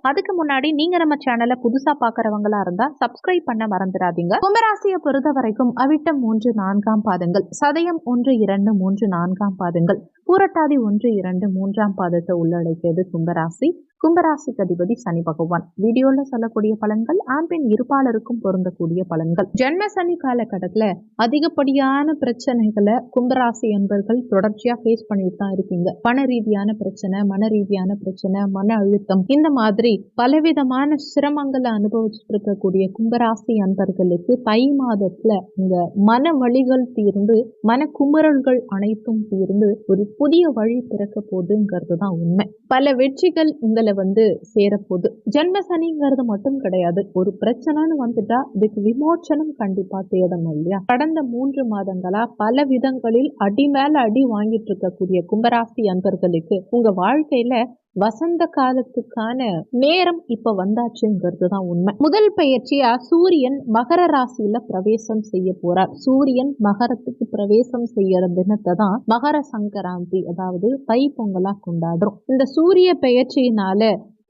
அதுக்கு முன்னாடி நீங்க நம்ம சேனலை புதுசா பாக்குறவங்களா இருந்தா சப்ஸ்கிரைப் பண்ண மறந்துடாதீங்க. கும்பராசியை பொறுத்த வரைக்கும் அவிட்டம் மூன்று நான்காம் பாதங்கள். சதயம் ஒன்று இரண்டு மூன்று நான்காம் பாதங்கள். பூரட்டாதி ஒன்று இரண்டு மூன்றாம் பாதத்தை உள்ளடக்கியது கும்பராசி. கும்பராசிக்கு அதிபதி சனி பகவான். வீடியோல சொல்லக்கூடிய பலன்கள் ஆண் பெண் இருப்பாளருக்கும் பொருந்தக்கூடிய பலன்கள். ஜென்ம சனி காலகட்டத்துல அதிகப்படியான பிரச்சனைகளை கும்பராசி என்பர்கள் தொடர்ச்சியா ஃபேஸ் பண்ணிட்டு தான் இருக்கீங்க. பண ரீதியான பிரச்சனை மன ரீதியான பிரச்சனை மன அழுத்தம். இந்த மாதிரி பலவிதமான சிரமங்களை அனுபவிச்சுட்டு இருக்கக்கூடிய கும்பராசி அன்பர்களுக்கு தை மாதத்துல இந்த மன வழிகள் தீர்ந்து மன குமுறல்கள் அனைத்தும் தீர்ந்து ஒரு புதிய வழி திறக்க போகுதுங்கிறது தான் உண்மை. பல வெற்றிகள் உங்களை வந்து சேரப்போகுது. ஜென்ம சனிங்கிறது மட்டும் கிடையாது. ஒரு பிரச்சனைன்னு வந்துட்டா இதுக்கு விமோச்சனம் கண்டிப்பா தேடணும் இல்லையா? கடந்த மூன்று மாதங்களா பல விதங்களில் அடி மேல அடி வாங்கிட்டு இருக்கக்கூடிய கும்பராசி அன்பர்களுக்கு உங்க வாழ்க்கையில வசந்த காலத்துக்கான நேரம் இப்ப வந்தாச்சுங்கிறது தான் உண்மை. முதல் பயிற்சியா சூரியன் மகர ராசியில பிரவேசம் செய்ய போறார். சூரியன் மகரத்துக்கு பிரவேசம் செய்யற தினத்தை தான் மகர சங்கராந்தி அதாவது தை பொங்கலா கொண்டாடுறோம். இந்த சூரிய பெயர்ச்சியினால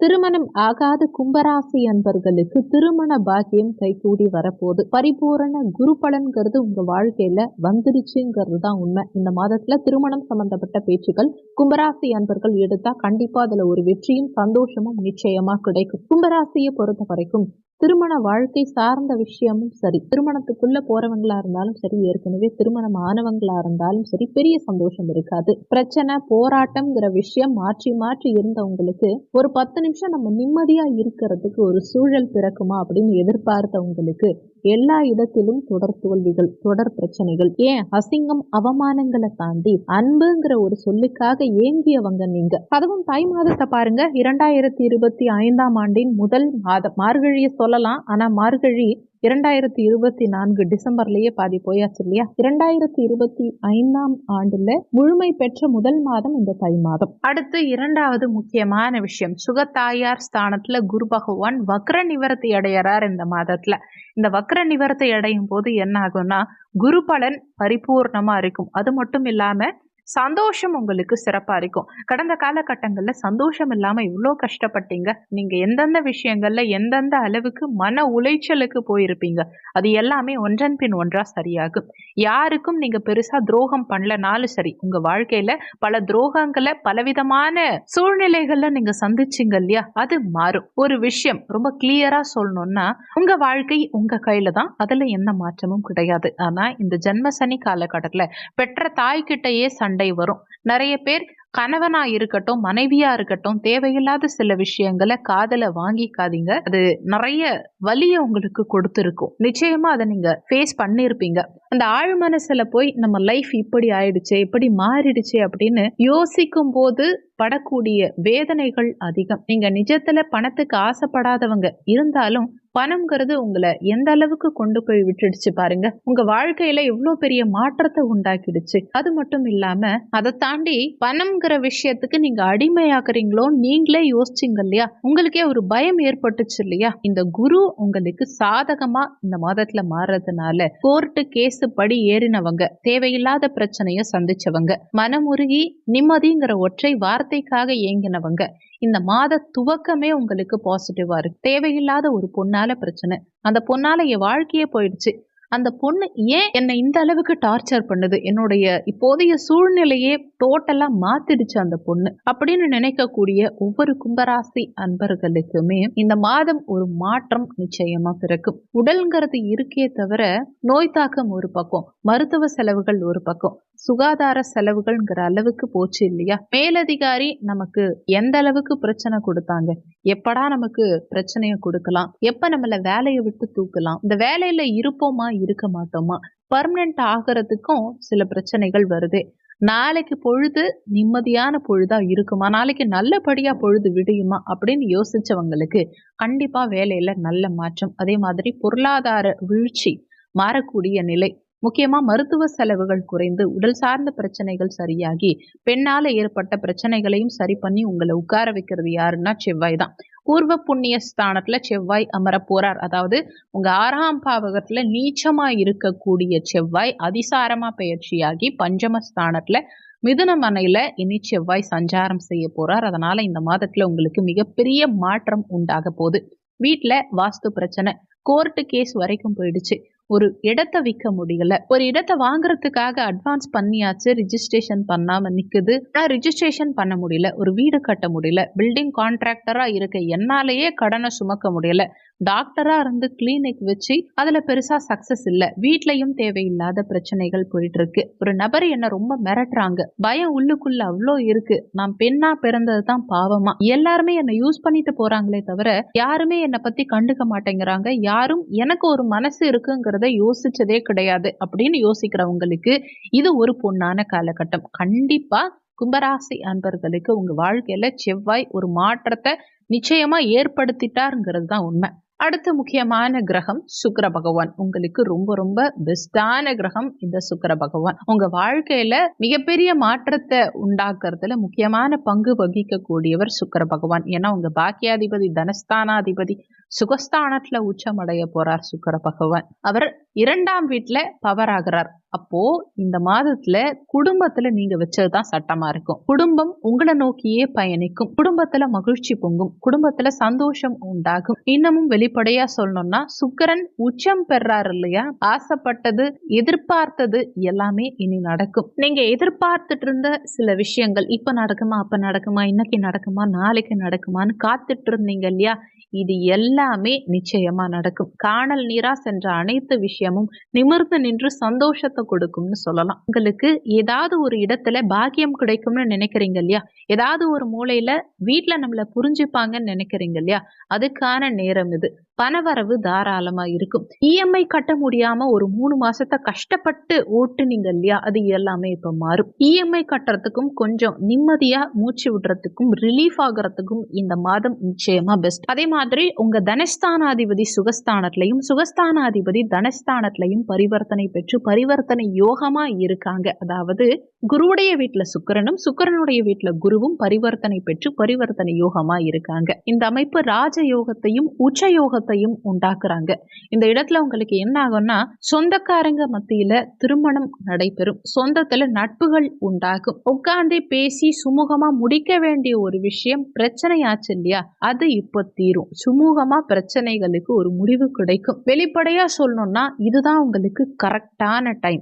திருமணம் ஆகாத கும்பராசி அன்பர்களுக்கு திருமண பாக்கியம் கைகூடி வரப்போகுது. பரிபூரண குரு பலன்கிறது உங்க வாழ்க்கையில வந்துருச்சுங்கிறது தான் உண்மை. இந்த மாதத்துல திருமணம் சம்பந்தப்பட்ட பேச்சுக்கள் கும்பராசி அன்பர்கள் எடுத்தா கண்டிப்பா அதுல ஒரு வெற்றியும் சந்தோஷமும் நிச்சயமா கிடைக்கும். கும்பராசியை பொறுத்த வரைக்கும் திருமண வாழ்க்கை சார்ந்த விஷயமும் சரி திருமணத்துக்குள்ள போறவங்களா இருந்தாலும் சரி ஏற்கனவே திருமணம் ஆனவங்களா இருந்தாலும் சரி பெரிய சந்தோஷம் இருக்காது. பிரச்சனை போராட்டம்ங்கிற விஷயம் மாற்றி மாற்றி இருந்தவங்களுக்கு ஒரு பத்து நிமிஷம் நம்ம நிம்மதியா இருக்கிறதுக்கு ஒரு சூழல் பிறக்குமா அப்படின்னு எதிர்பார்த்தவங்களுக்கு எல்லா இடத்திலும் தொடர் தோல்விகள் தொடர் பிரச்சனைகள். ஏன்? அசிங்கம் அவமானங்களை தாண்டி. அன்புங்கிற ஒரு சொல்லுக்காக ஏங்கியவங்க நீங்க. அதுவும் தை மாதத்தை பாருங்க. இரண்டாயிரத்தி இருபத்தி ஐந்தாம் ஆண்டின் முதல் மாதம். மார்கழியை சொல்லலாம். ஆனா மார்கழி இரண்டாயிரத்தி இருபத்தி நான்கு டிசம்பர்லயே பாதி போயாச்சு இல்லையா? இரண்டாயிரத்தி இருபத்தி ஐந்தாம் ஆண்டுல முழுமை பெற்ற முதல் மாதம் இந்த தை மாதம். அடுத்து இரண்டாவது முக்கியமான விஷயம் சுகத்தாயார் ஸ்தானத்துல குரு பகவான் வக்ர நிவர்த்தி அடையறார் இந்த மாதத்துல. இந்த வக்ர நிவர்த்தி அடையும் போது என்ன ஆகும்னா குரு பலன் பரிபூர்ணமா இருக்கும். அது மட்டும் இல்லாம சந்தோஷம் உங்களுக்கு சிறப்பா இருக்கும். கடந்த காலகட்டங்கள்ல சந்தோஷம் இல்லாம இவ்வளோ கஷ்டப்பட்டீங்க. நீங்க எந்தெந்த விஷயங்கள்ல எந்தெந்த அளவுக்கு மன உளைச்சலுக்கு போயிருப்பீங்க. அது எல்லாமே ஒன்றன் பின் ஒன்றாக சரியாகும். யாருக்கும் நீங்க பெருசா துரோகம் பண்ணலனாலும் சரி உங்க வாழ்க்கையில பல துரோகங்களை பலவிதமான சூழ்நிலைகளில் நீங்க சந்திச்சீங்க இல்லையா? அது மாறும். ஒரு விஷயம் ரொம்ப கிளியரா சொல்லணும்னா உங்க வாழ்க்கை உங்க கையில் தான். அதுல எந்த மாற்றமும் கிடையாது. ஆனா இந்த ஜென்ம சனி காலகட்டத்துல பெற்ற தாய்கிட்டயே சண்டை வரும். நிறைய பேர் கணவனா இருக்கட்டும் மனைவியா இருக்கட்டும் தேவையில்லாத சில விஷயங்களை காதல வாங்கிக்காதீங்க. அது நிறைய வலிய உங்களுக்கு கொடுத்துருக்கும். நிச்சயமா அதை நீங்க ஃபேஸ் பண்ணிருப்பீங்க அந்த ஆழ் மனசுல போய் நம்ம லைஃப் இப்படி ஆயிடுச்சு இப்படி மாறிடுச்சு அப்படின்னு யோசிக்கும் போது படக்கூடிய வேதனைகள் அதிகம். நீங்க நிஜத்துல பணத்துக்கு ஆசைப்படாதவங்க இருந்தாலும் பணம்ங்கிறது உங்களை எந்த அளவுக்கு கொண்டு போய் விட்டுடுச்சு பாருங்க. உங்க வாழ்க்கையில எவ்வளவு பெரிய மாற்றத்தை உண்டாக்கிடுச்சு. அது மட்டும் இல்லாம அதை தாண்டி பணம்ங்கிற விஷயத்துக்கு நீங்க அடிமையாக்குறீங்களோ நீங்களே யோசிச்சிங்க இல்லையா? உங்களுக்கே ஒரு பயம் ஏற்பட்டுச்சு இல்லையா? இந்த குரு உங்களுக்கு சாதகமா இந்த மாதத்துல மாறுறதுனால கோர்ட்டு கேஸ் படி ஏறினவங்க தேவையில்லாத பிரச்சனைய சந்திச்சவங்க மனமுருகி நிம்மதிங்கிற ஒற்றை வார்த்தைக்காக ஏங்கினவங்க இந்த மாத துவக்கமே உங்களுக்கு பாசிட்டிவா இருக்கு. தேவையில்லாத ஒரு பொண்ணால பிரச்சனை. அந்த பொண்ணால என் வாழ்க்கையே போயிடுச்சு. அந்த பொண்ணு ஏன் என்னை இந்த அளவுக்கு டார்ச்சர் பண்ணுது? என்னுடைய இப்போதைய சூழ்நிலையே டோட்டலா மாத்திடுச்சு அந்த பொண்ணு. அப்படின்னு நினைக்கக்கூடிய ஒவ்வொரு கும்பராசி அன்பர்களுக்குமே இந்த மாதம் ஒரு மாற்றம் நிச்சயமா பிறக்கும். உடல்ங்கிறது இருக்கே தவிர நோய் தாக்கம் ஒரு பக்கம் மருத்துவ செலவுகள் ஒரு பக்கம். சுகாதார செலவுகள்ங்கிற அளவுக்கு போச்சு இல்லையா? மேலதிகாரி நமக்கு எந்த அளவுக்கு பிரச்சனை கொடுத்தாங்க? எப்படா நமக்கு பிரச்சனையை கொடுக்கலாம்? எப்ப நம்மள வேலையை விட்டு தூக்கலாம்? இந்த வேலையில இருப்போமா இருக்க மாட்டோமா? பர்மனெண்ட் ஆகிறதுக்கும் சில பிரச்சனைகள் வருது. நாளைக்கு பொழுது நிம்மதியான பொழுதா இருக்குமா? நாளைக்கு நல்லபடியா பொழுது விடியுமா? அப்படின்னு யோசிச்சவங்களுக்கு கண்டிப்பா வேலையில நல்ல மாற்றம். அதே மாதிரி பொருளாதார வீழ்ச்சி மாறக்கூடிய நிலை முக்கியமா மருத்துவ செலவுகள் குறைந்து உடல் சார்ந்த பிரச்சனைகள் சரியாகி பெண்ணால ஏற்பட்ட பிரச்சனைகளையும் சரி பண்ணி உங்களை உட்கார வைக்கிறது யாருன்னா செவ்வாய் தான். பூர்வ புண்ணிய ஸ்தானத்துல செவ்வாய் அமர போறார். அதாவது உங்க ஆறாம் பாவகத்துல நீச்சமா இருக்கக்கூடிய செவ்வாய் அதிசாரமா பயிற்சியாகி பஞ்சம ஸ்தானத்துல மிதுனமனையில இனி செவ்வாய் சஞ்சாரம் செய்ய போறார். அதனால இந்த மாதத்துல உங்களுக்கு மிகப்பெரிய மாற்றம் உண்டாக போகுது. வீட்டுல வாஸ்து பிரச்சனை கோர்ட்டு கேஸ் வரைக்கும் போயிடுச்சு. ஒரு இடத்த விற்க முடியல. ஒரு இடத்தை வாங்குறதுக்காக அட்வான்ஸ் பண்ணியாச்சு ரிஜிஸ்ட்ரேஷன் பண்ணாம நிக்குது. ரிஜிஸ்ட்ரேஷன் பண்ண முடியல. ஒரு வீடு கட்ட முடியல. பில்டிங் கான்ட்ராக்டரா இருக்க என்னாலேயே கடனை சுமக்க முடியல. டாக்டரா இருந்து கிளினிக் வச்சு அதுல பெருசா சக்சஸ் இல்ல. வீட்லயும் தேவையில்லாத பிரச்சனைகள் போயிட்டு இருக்கு ஒரு நபர் என்ன ரொம்ப மிரட்டுறாங்க. பயம் உள்ளுக்குள்ள அவ்வளோ இருக்கு. நான் பெண்ணா பிறந்தது தான் பாவமா. எல்லாருமே என்ன யூஸ் பண்ணிட்டு போறாங்களே தவிர யாருமே என்னை பத்தி கண்டுக்க மாட்டேங்கிறாங்க. யாரும் எனக்கு ஒரு மனசு இருக்குங்கிறத யோசிச்சதே கிடையாது அப்படின்னு யோசிக்கிறவங்களுக்கு இது ஒரு பொண்ணான காலகட்டம். கண்டிப்பா கும்பராசி அன்பர்களுக்கு உங்க வாழ்க்கையில செவ்வாய் ஒரு மாற்றத்தை நிச்சயமா ஏற்படுத்திட்டாருங்கிறது தான் உண்மை. அடுத்த முக்கியமான கிரகம் சுக்கர பகவான். உங்களுக்கு ரொம்ப ரொம்ப பெஸ்டான கிரகம் இந்த சுக்கர பகவான். உங்க வாழ்க்கையில மிகப்பெரிய மாற்றத்தை உண்டாக்குறதுல முக்கியமான பங்கு வகிக்கக்கூடியவர் சுக்கர பகவான். ஏன்னா உங்க பாக்கியாதிபதி தனஸ்தானாதிபதி சுகஸ்தானத்துல உச்சமடைய போறார் சுக்கர பகவான். அவர் இரண்டாம் வீட்டுல பவர் ஆகிறார். அப்போ இந்த மாதத்துல குடும்பத்துல நீங்க வச்சதுதான் சட்டமா இருக்கும். குடும்பம் உங்களை நோக்கியே பயணிக்கும். குடும்பத்துல மகிழ்ச்சி பொங்கும். குடும்பத்துல சந்தோஷம் உண்டாகும். இன்னமும் வெளிப்படையா சொல்லணும்னா சுக்கரன் உச்சம் பெறாரு இல்லையா? ஆசைப்பட்டது எதிர்பார்த்தது எல்லாமே இனி நடக்கும். நீங்க எதிர்பார்த்துட்டு இருந்த சில விஷயங்கள் இப்ப நடக்குமா அப்ப நடக்குமா இன்னைக்கு நடக்குமா நாளைக்கு நடக்குமான்னு காத்துட்டு இருந்தீங்க இல்லையா? இது எல்லாமே நிச்சயமா நடக்கும். காணல் நீரா சென்ற அனைத்து விஷயமும் நிமிர்ந்து நின்று சந்தோஷத்தை கொடுக்கும்னு சொல்லலாம். உங்களுக்கு ஏதாவது ஒரு இடத்துல பாக்கியம் கிடைக்கும்னு நினைக்கிறீங்க இல்லையா? ஏதாவது ஒரு மூலையில வீட்டுல நம்மள புரிஞ்சுப்பாங்கன்னு நினைக்கிறீங்க இல்லையா? அதுக்கான நேரம் இது. பணவரவு தாராளமா இருக்கும். இஎம்ஐ கட்ட முடியாம ஒரு மூணு மாசத்தை கஷ்டப்பட்டு ஓட்டுனீங்க இல்லையா? அது எல்லாமே இப்ப மாறும். இஎம்ஐ கட்டுறதுக்கும் கொஞ்சம் நிம்மதியா மூச்சு விடுறதுக்கும் ரிலீஃப் ஆகுறதுக்கும் இந்த மாதம் நிச்சயமா பெஸ்ட் அதே மாதிரி உங்க தனஸ்தானாதிபதி சுகஸ்தானத்திலையும் சுகஸ்தானாதிபதி தனஸ்தானத்திலையும் பரிவர்த்தனை பெற்று பரிவர்த்தனை யோகமா இருக்காங்க. அதாவது குருவுடைய வீட்டுல சுக்கரனும் சுக்கரனுடைய வீட்டுல குருவும் பரிவர்த்தனை பெற்று பரிவர்த்தனை யோகமா இருக்காங்க. இந்த அமைப்பு ராஜ யோகத்தையும் உச்ச யோகத்தையும் உண்டாக்குறாங்க. இந்த இடத்துல உங்களுக்கு என்ன ஆகும்னா சொந்தக்காரங்க மத்தியில திருமணம் நடைபெறும். சொந்தத்துல நட்புகள் உண்டாகும். உட்கார்ந்து பேசி சுமூகமா முடிக்க வேண்டிய ஒரு விஷயம் பிரச்சனையாச்சு இல்லையா? அது இப்ப தீரும். சுமூகமா பிரச்சனைகளுக்கு ஒரு முடிவு கிடைக்கும். வெளிப்படையா சொல்லணும்னா இதுதான் உங்களுக்கு கரெக்டான டைம்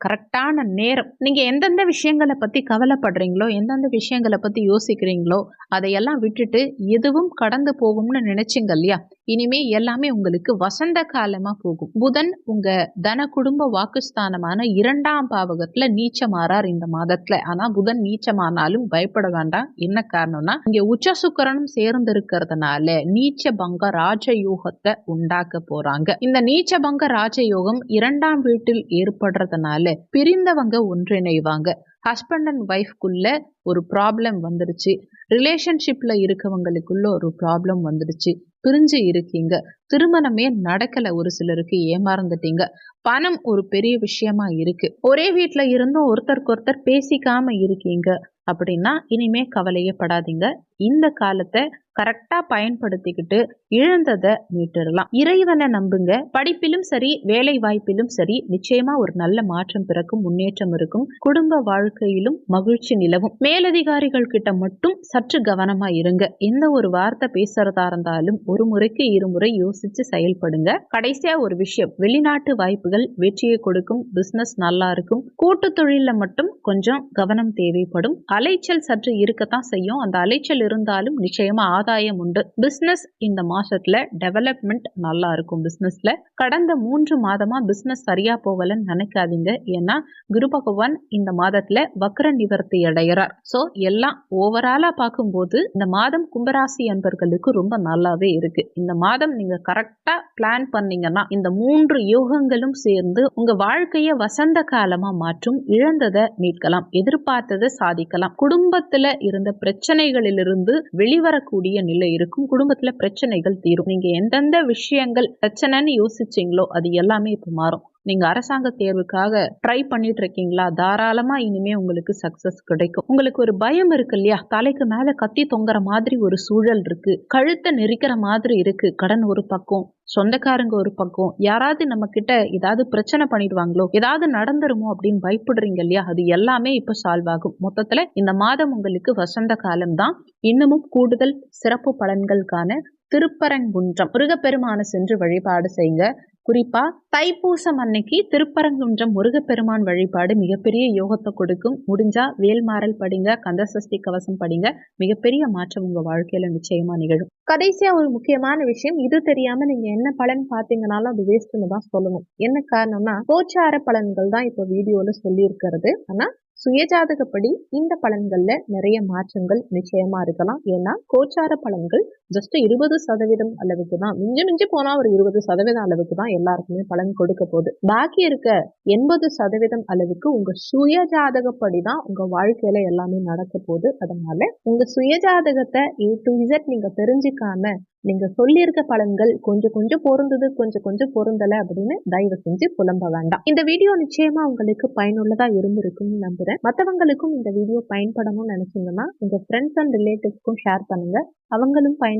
கரெக்டான நேரம். நீங்கள் எந்தெந்த விஷயங்களை பற்றி கவலைப்படுறீங்களோ எந்தெந்த விஷயங்களை பற்றி யோசிக்கிறீங்களோ அதையெல்லாம் விட்டுட்டு எதுவும் கடந்து போகும்னு நினைச்சிங்க இல்லையா? இனிமே எல்லாமே உங்களுக்கு வசந்த காலமாக போகும். புதன் உங்கள் தன குடும்ப வாக்குஸ்தானமான இரண்டாம் பாவகத்தில் நீச்சமாறார் இந்த மாதத்தில். ஆனால் புதன் நீச்சமானாலும் பயப்பட வேண்டாம். என்ன காரணம்னா இங்கே உச்ச சுக்கரனும் சேர்ந்து இருக்கிறதுனால நீச்ச பங்க ராஜயோகத்தை உண்டாக்க போறாங்க. இந்த நீச்ச பங்க ராஜயோகம் இரண்டாம் வீட்டில் ஏற்படுறதுனால பிரிந்தவங்க ஒன்றிணைவாங்க. ஹஸ்பண்ட் அண்ட் ஒய்ஃப்குள்ள ஒரு ப்ராப்ளம் வந்துருச்சு. ரிலேஷன்ஷிப்ல இருக்கவங்களுக்குள்ள ஒரு ப்ராப்ளம் வந்துடுச்சு பிரிஞ்சு இருக்கீங்க. திருமணமே நடக்கல. ஒரு சிலருக்கு ஏமாறந்துட்டீங்க பணம் ஒரு பெரிய விஷயமா இருக்கு. ஒரே வீட்டுல இருந்தும் ஒருத்தருக்கு ஒருத்தர் பேசிக்காம இருக்கீங்க அப்படின்னா இனிமே கவலையே படாதீங்க. இந்த காலத்தை கரெக்டா பயன்படுத்திக்கிட்டு இழந்ததை மீட்டுடலாம் இறைவனை நம்புங்க. படிப்பிலும் சரி வேலை வாய்ப்பிலும் சரி நிச்சயமா ஒரு நல்ல மாற்றம் பிறக்கும் முன்னேற்றம் இருக்கும். குடும்ப வாழ்க்கையிலும் மகிழ்ச்சி நிலவும். மேலதிகாரிகள் கிட்ட மட்டும் சற்று கவனமா இருங்க. எந்த ஒரு வார்த்தை பேசுறதா இருந்தாலும் ஒரு முறைக்கு இருமுறை யோசிச்சு செயல்படுங்க. கடைசியா ஒரு விஷயம் வெளிநாட்டு வாய்ப்பு வாய்ப்புகள் வெற்றியை கொடுக்கும் பிசினஸ் நல்லா இருக்கும். கூட்டு தொழில மட்டும் கொஞ்சம் கவனம் தேவைப்படும். அலைச்சல் சற்று இருக்கத்தான் செய்யும். அந்த அலைச்சல் இருந்தாலும் நிச்சயமா ஆதாயம் உண்டு. பிசினஸ் இந்த மாசத்துல டெவலப்மெண்ட் நல்லா இருக்கும் பிசினஸ்ல கடந்த மூன்று மாதமா பிசினஸ் சரியா போகலன்னு நினைக்காதீங்க. ஏன்னா குரு பகவான் இந்த மாதத்துல வக்ர நிவர்த்தி அடைகிறார் ஸோ எல்லாம் ஓவராலா பார்க்கும்போது இந்த மாதம் கும்பராசி அன்பர்களுக்கு ரொம்ப நல்லாவே இருக்கு. இந்த மாதம் நீங்க கரெக்டா பிளான் பண்ணீங்கன்னா இந்த மூன்று யோகங்களும் சேர்ந்து உங்க வாழ்க்கைய வசந்த காலமா மாற்றும் இழந்ததை மீட்கலாம் எதிர்பார்த்ததை சாதிக்கலாம். குடும்பத்துல இருந்த பிரச்சனைகளிலிருந்து வெளிவரக்கூடிய நிலை இருக்கும். குடும்பத்துல பிரச்சனைகள் தீரும். நீங்க எந்தெந்த விஷயங்கள் பிரச்சனைன்னு யோசிச்சீங்களோ அது எல்லாமே இப்ப மாறும். நீங்க அரசாங்க தேர்வுக்காக ட்ரை பண்ணிட்டு இருக்கீங்களா தாராளமா இனிமே உங்களுக்கு சக்சஸ் கிடைக்கும். உங்களுக்கு ஒரு பயம் இருக்கு இல்லையா? தலைக்கு மேல கத்தி தொங்குற மாதிரி ஒரு சூழல் இருக்கு. கழுத்தை நெரிக்கிற மாதிரி இருக்கு. கடன் ஒரு பக்கம் சொந்தக்காரங்க ஒரு பக்கம். யாராவது நம்ம கிட்ட ஏதாவது பிரச்சனை பண்ணிடுவாங்களோ ஏதாவது நடந்துருமோ அப்படின்னு பயப்படுறீங்க இல்லையா? அது எல்லாமே இப்ப சால்வ் ஆகும். மொத்தத்துல இந்த மாதம் உங்களுக்கு வசந்த காலம் தான். இன்னமும் கூடுதல் சிறப்பு பலன்களுக்கான திருப்பரங்குன்றம் முருகப்பெருமான சென்று வழிபாடு செய்யுங்க. குறிப்பா தைப்பூசம் அன்னைக்கு திருப்பரங்குன்றம் முருகப்பெருமான் வழிபாடு மிகப்பெரிய யோகத்தை கொடுக்கும். முடிஞ்சா வேல்மாறல் படிங்க கந்தசஷ்டி கவசம் படிங்க. மிகப்பெரிய மாற்றம் உங்க வாழ்க்கையில நிச்சயமா நிகழும். கடைசியா ஒரு முக்கியமான விஷயம் இது தெரியாம நீங்க என்ன பலன் பாத்தீங்கன்னாலும் அது வேஸ்ட்னு தான் சொல்லணும். என்ன காரணம்னா கோச்சார பலன்கள் தான் இப்போ வீடியோல சொல்லி இருக்கிறது ஆனா சுயஜாதகப்படி இந்த பலன்கள்ல நிறைய மாற்றங்கள் நிச்சயமா இருக்கலாம். ஏன்னா கோச்சார பலன்கள் ஜஸ்ட் இருபது சதவீதம் அளவுக்கு தான் மிஞ்சி மிஞ்சி போனா ஒரு இருபது சதவீதம் அளவுக்கு தான் எல்லாருக்குமே பலன் கொடுக்க போகுது. பாக்கி இருக்க எண்பது சதவீதம் அளவுக்கு உங்க சுயஜாதகப்படி தான் உங்க வாழ்க்கையில எல்லாமே நடக்க போகுது. அதனால உங்க சுயஜாதகத்தை ஏ டு இசட் நீங்க தெரிஞ்சுக்காம நீங்க சொல்லியிருக்க பலன்கள் கொஞ்சம் கொஞ்சம் பொருந்தது கொஞ்சம் கொஞ்சம் பொருந்தல அப்படின்னு தயவு செஞ்சு புலம்ப வேண்டாம். இந்த வீடியோ நிச்சயமா உங்களுக்கு பயனுள்ளதா இருந்திருக்கும்னு நம்புறேன். மற்றவங்களுக்கும் இந்த வீடியோ பயன்படணும்னு நினைச்சீங்கன்னா உங்க ஃப்ரெண்ட்ஸ் அண்ட் ரிலேட்டிவ்ஸ்க்கும் ஷேர் பண்ணுங்க. அவங்களும் பயன்